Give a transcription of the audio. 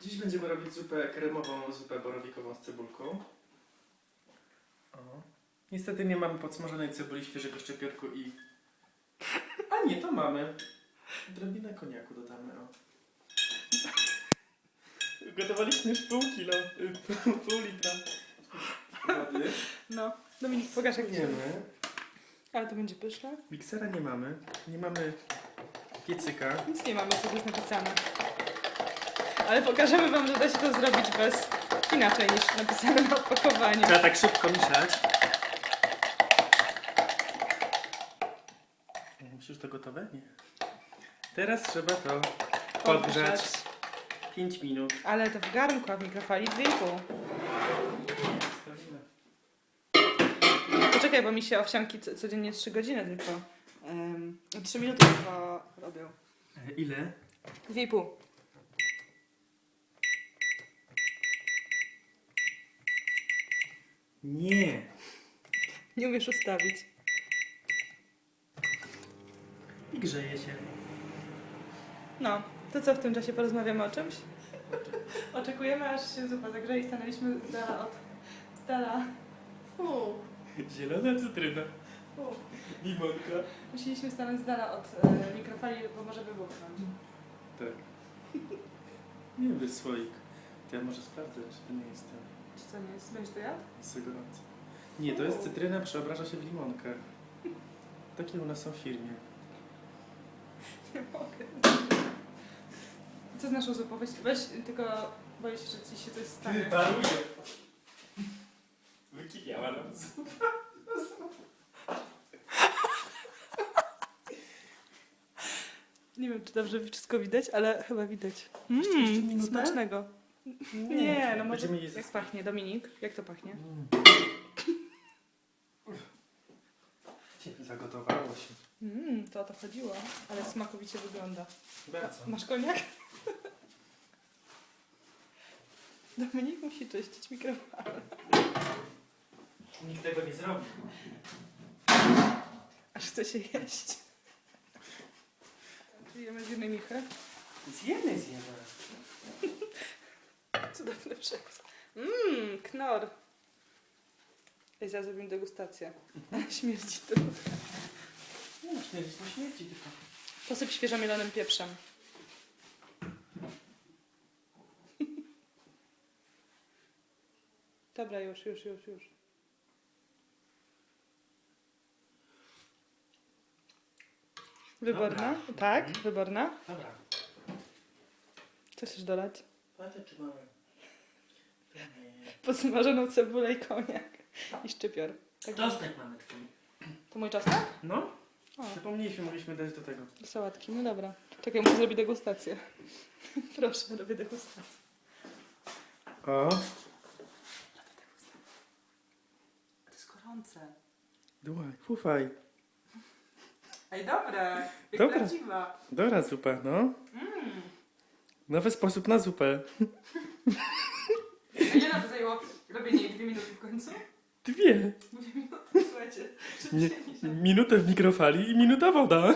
Dziś będziemy robić zupę kremową, zupę borowikową z cebulką. O. Niestety nie mamy podsmażonej cebuli, świeżego szczypiorku i... A nie, to mamy. Drobinę koniaku dodamy, o. Gotowaliśmy już pół kilo, pół, pół litra wody. No, Dominik, pokaż jak Wiemy. Ale to będzie pyszne. Miksera nie mamy. Nie mamy piecyka. Nic nie mamy, co jest napisane. Ale pokażemy wam, że da się to zrobić bez... Inaczej niż napisane na opakowaniu. Trzeba tak szybko mieszać. Musisz to gotowe? Nie. Teraz trzeba to podgrzać 5 minut. Ale to w garnku, a w mikrofali 2,5. Stawimy. Poczekaj, bo mi się owsianki co- codziennie 3 godziny tylko. Um, 3 minuty tylko robią. E, Ile? 2,5. Nie. Nie umiesz ustawić. I grzeje się. No, to co w tym czasie porozmawiamy o czymś? Oczekujemy aż się zupa zagrze i stanęliśmy z dala od... z dala... Fu, Zielona cytryna. fu. Limonka. Musieliśmy stanąć z dala od e, mikrofali, bo może wybuchnąć. Tak. Nie wiem, słoik. To ja może sprawdzę, czy to nie jest ten. Czy co nie jest? Będziesz to jadł? Jest gorąco. Nie, to jest cytryna, przeobraża się w limonkę. Takie u nas są w firmie. Nie mogę. Co z naszą zupą? Weź, weź tylko boję się, że ci się coś stanie. paruje. Wykipiała nam zupa. Nie wiem, czy dobrze wszystko widać, ale chyba widać. Mmm, minutę? smacznego. Nie, no może... Będziemy jeść Jak pachnie, Dominik? Jak to pachnie? Mm. Zagotowało się. Mmm, to o to chodziło, ale smakowicie wygląda. Wracam. Masz koniak? Dominik musi czyścić mikrofon. Nikt tego nie zrobi. Aż chce się jeść. Czujemy z jednej michy. Zjemy, zjemy. Cudowny przepis. Mmm, knor. Ej, zaraz zrobimy degustację. To. Nie no, śmierć na śmierci tylko. Posyp świeżomielonym pieprzem. Dobra, już, już, już, już. Wyborna? Tak, wyborna. Dobra. Co chcesz dolać? Patrzę, czy mamy. Podsmażoną cebulę i koniak. I szczypior. Tak, Czosnek mamy twój. to mój czosnek? No? O, Zapomnieliśmy, mogliśmy dać do tego. do sałatki. No dobra. Czekaj, muszę zrobić degustację. Proszę, robię degustację. O. To jest gorące. Dłaj, fufaj. Ej, dobre. Jak Dobra. prawdziwa. Dobra zupa, no. Mm. Nowy sposób na zupę. To jej? Dwie minuty w końcu? Dwie. Dwie minuty, słuchajcie. Nie, Szybciej niż- minutę w mikrofali i minuta woda.